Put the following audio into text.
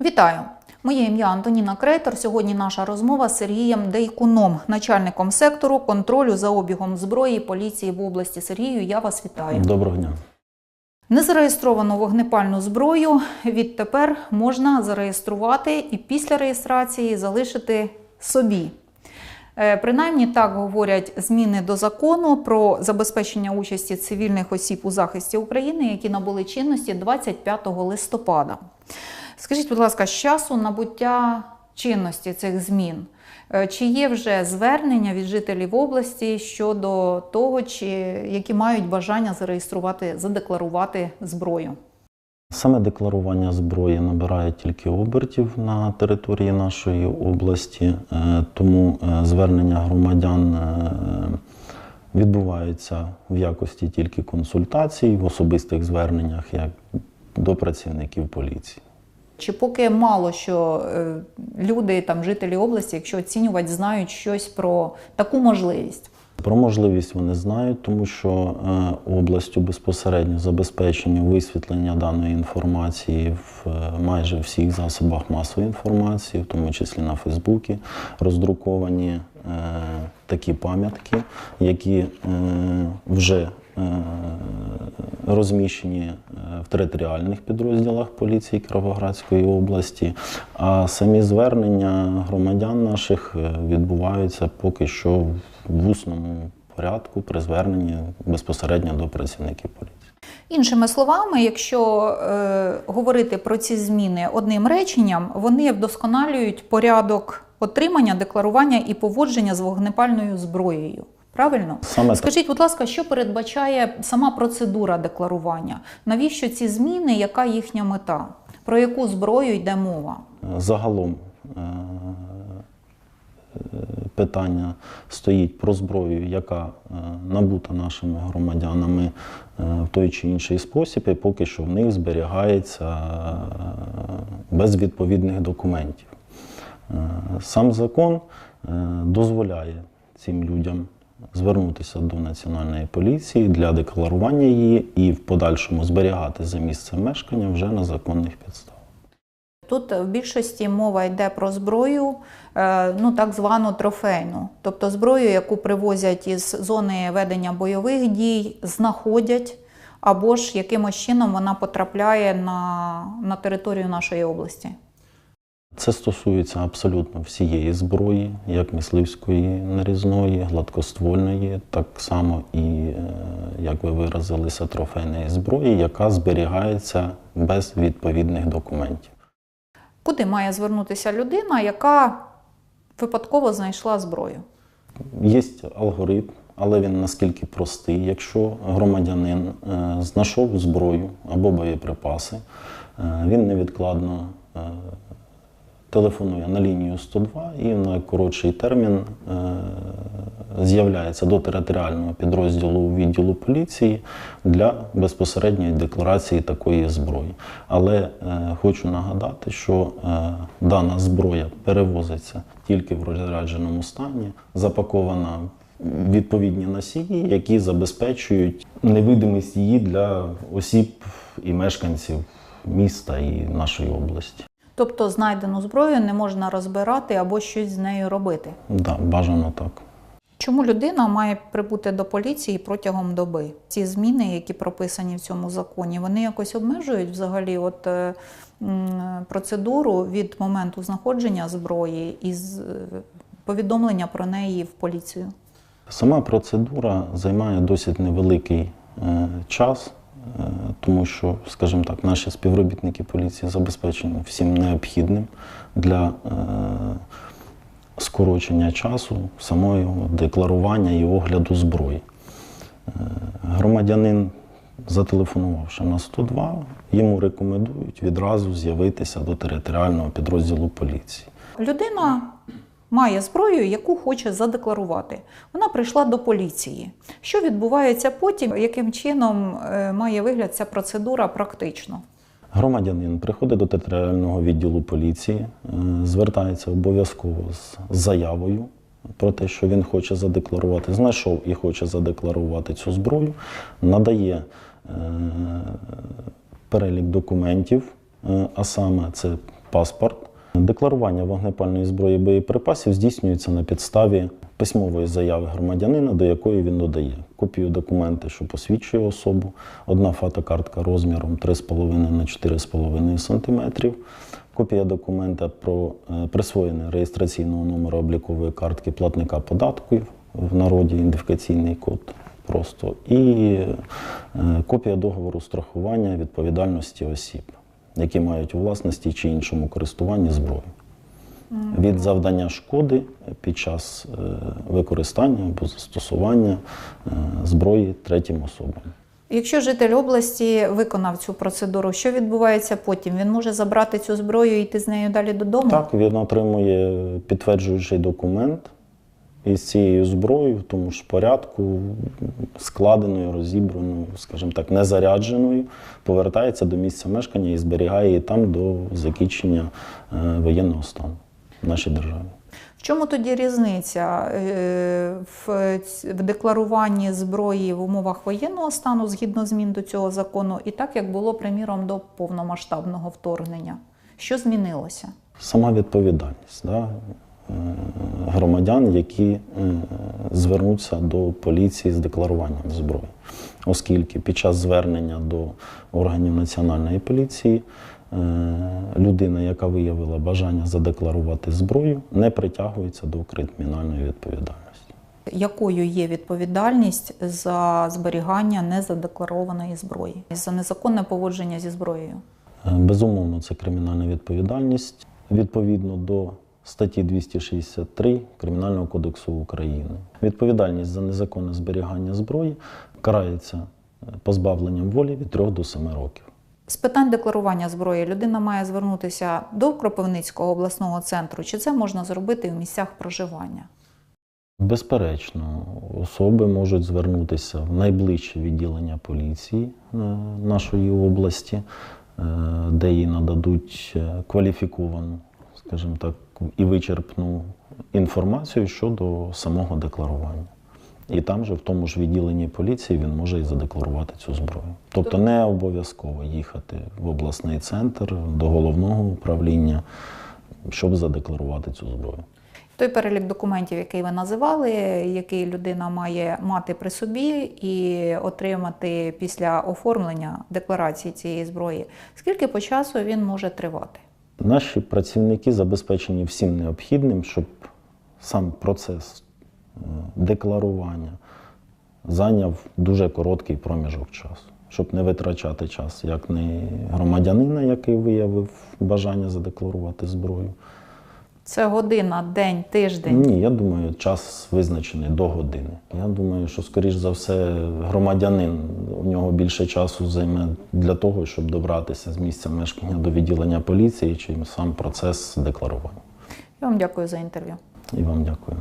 Вітаю! Моє ім'я Антоніна Крейтор. Сьогодні наша розмова з Сергієм Дейкуном, начальником сектору контролю за обігом зброї поліції в області. Сергію, я вас вітаю. Доброго дня. Незареєстровану вогнепальну зброю відтепер можна зареєструвати і після реєстрації залишити собі. Е, Принаймні так говорять зміни до закону про забезпечення участі цивільних осіб у захисті України, які набули чинності 25 листопада. Скажіть, будь ласка, з часу набуття чинності цих змін, е, чи є вже звернення від жителів області щодо того, чи які мають бажання зареєструвати, задекларувати зброю? Саме декларування зброї набирає тільки обертів на території нашої області, е, тому е, звернення громадян відбуваються в якості тільки консультацій, в особистих зверненнях як до працівників поліції. Чи поки мало що е, люди, там жителі області, якщо оцінювати, знають щось про таку можливість? Про можливість вони знають, тому що е, областю безпосередньо забезпечення висвітлення даної інформації в е, майже всіх засобах масової інформації, в тому числі на Фейсбуці, роздруковані такі пам'ятки, які вже розміщені е, в територіальних підрозділах поліції Кіровоградської області. А самі звернення громадян наших е, відбуваються поки що в усному порядку при зверненні безпосередньо до працівників поліції. Іншими словами, якщо е, говорити про ці зміни одним реченням, вони вдосконалюють порядок отримання, декларування і поводження з вогнепальною зброєю. Правильно? Саме. Скажіть, будь ласка, що передбачає сама процедура декларування? Навіщо ці зміни? Яка їхня мета? Про яку зброю йде мова? Загалом е, е, питання стоїть про зброю, яка е, набута нашими громадянами е, в той чи інший спосіб, і поки що в них зберігається е, без відповідних документів. Е, Сам закон е, дозволяє цим людям звернутися до національної поліції для декларування її і в подальшому зберігати за місцем мешкання вже на законних підставах. Тут в більшості мова йде про зброю, е, ну так звану трофейну, тобто зброю, яку привозять із зони ведення бойових дій, знаходять, або ж якимось чином вона потрапляє на, на територію нашої області. Це стосується абсолютно всієї зброї, як мисливської нарізної, гладкоствольної, так само і, е, як ви виразилися, трофейної зброї, яка зберігається без відповідних документів. Куди має звернутися людина, яка випадково знайшла зброю? Є алгоритм, але він наскільки простий. Якщо громадянин е, знайшов зброю або боєприпаси, е, він невідкладно телефонує на лінію 102 і в найкоротший термін е, з'являється до територіального підрозділу відділу поліції для безпосередньої декларації такої зброї. Але е, хочу нагадати, що е, дана зброя перевозиться тільки в розрядженому стані, запакована відповідні носії, які забезпечують невидимість її для осіб і мешканців міста і нашої області. Тобто знайдену зброю не можна розбирати або щось з нею робити. Да, бажано так. Чому людина має прибути до поліції протягом доби? Ці зміни, які прописані в цьому законі, вони якось обмежують взагалі от, е, процедуру від моменту знаходження зброї і е, повідомлення про неї в поліцію. Сама процедура займає досить невеликий е, час, тому що, скажімо так, наші співробітники поліції забезпечені всім необхідним для е, скорочення часу самого декларування і огляду зброї. Е, Громадянин, зателефонувавши на 102, йому рекомендують відразу з'явитися до територіального підрозділу поліції. Людина має зброю, яку хоче задекларувати. Вона прийшла до поліції. Що відбувається потім? Яким чином е, має вигляд ця процедура практично? Громадянин приходить до територіального відділу поліції, е, звертається обов'язково з заявою про те, що він хоче задекларувати, знайшов і хоче задекларувати цю зброю, надає е, перелік документів, а саме це паспорт. Декларування вогнепальної зброї боєприпасів здійснюється на підставі письмової заяви громадянина, до якої він додає. Копію документа, що посвідчує особу, одна фотокартка розміром 3,5 на 4,5 см, копія документа про е, присвоєння реєстраційного номера облікової картки платника податків в народі ідентифікаційний код просто і е, копія договору страхування відповідальності осіб, які мають у власності чи іншому користуванні зброю. Від завдання шкоди під час е, використання або застосування е, зброї третім особам. Якщо житель області виконав цю процедуру, що відбувається потім? Він може забрати цю зброю і йти з нею далі додому? Так, він отримує підтверджуючий документ із цією зброєю в тому ж порядку, складеною, розібраною, скажімо так, незарядженою, повертається до місця мешкання і зберігає її там до закінчення е, воєнного стану в нашій державі. В чому тоді різниця е, в, декларуванні зброї в умовах воєнного стану згідно змін до цього закону, і так як було приміром до повномасштабного вторгнення? Що змінилося? Сама відповідальність да, громадян, які е, звернуться до поліції з декларуванням зброї. Оскільки під час звернення до органів національної поліції е, людина, яка виявила бажання задекларувати зброю, не притягується до кримінальної відповідальності. Якою є відповідальність за зберігання незадекларованої зброї, за незаконне поводження зі зброєю? Е, Безумовно, це кримінальна відповідальність відповідно до статті 263 Кримінального кодексу України. Відповідальність за незаконне зберігання зброї карається е, позбавленням волі від 3 до 7 років. З питань декларування зброї людина має звернутися до Кропивницького обласного центру, чи це можна зробити в місцях проживання? Безперечно, особи можуть звернутися в найближче відділення поліції е, нашої області, е, де їй нададуть кваліфіковану, скажімо так, і вичерпну інформацію щодо самого декларування. І там же, в тому ж відділенні поліції, він може і задекларувати цю зброю. Тобто не обов'язково їхати в обласний центр до головного управління, щоб задекларувати цю зброю. Той перелік документів, який ви називали, який людина має мати при собі і отримати після оформлення декларації цієї зброї, скільки по часу він може тривати? Наші працівники забезпечені всім необхідним, щоб сам процес е, декларування зайняв дуже короткий проміжок часу, щоб не витрачати час як не громадянина, який виявив бажання задекларувати зброю. Це година, день, тиждень. Ні, я думаю, час визначений до години. Я думаю, що, скоріш за все, громадянин у нього більше часу займе для того, щоб добратися з місця мешкання до відділення поліції, чим сам процес декларування. Я вам дякую за інтерв'ю. І вам дякую.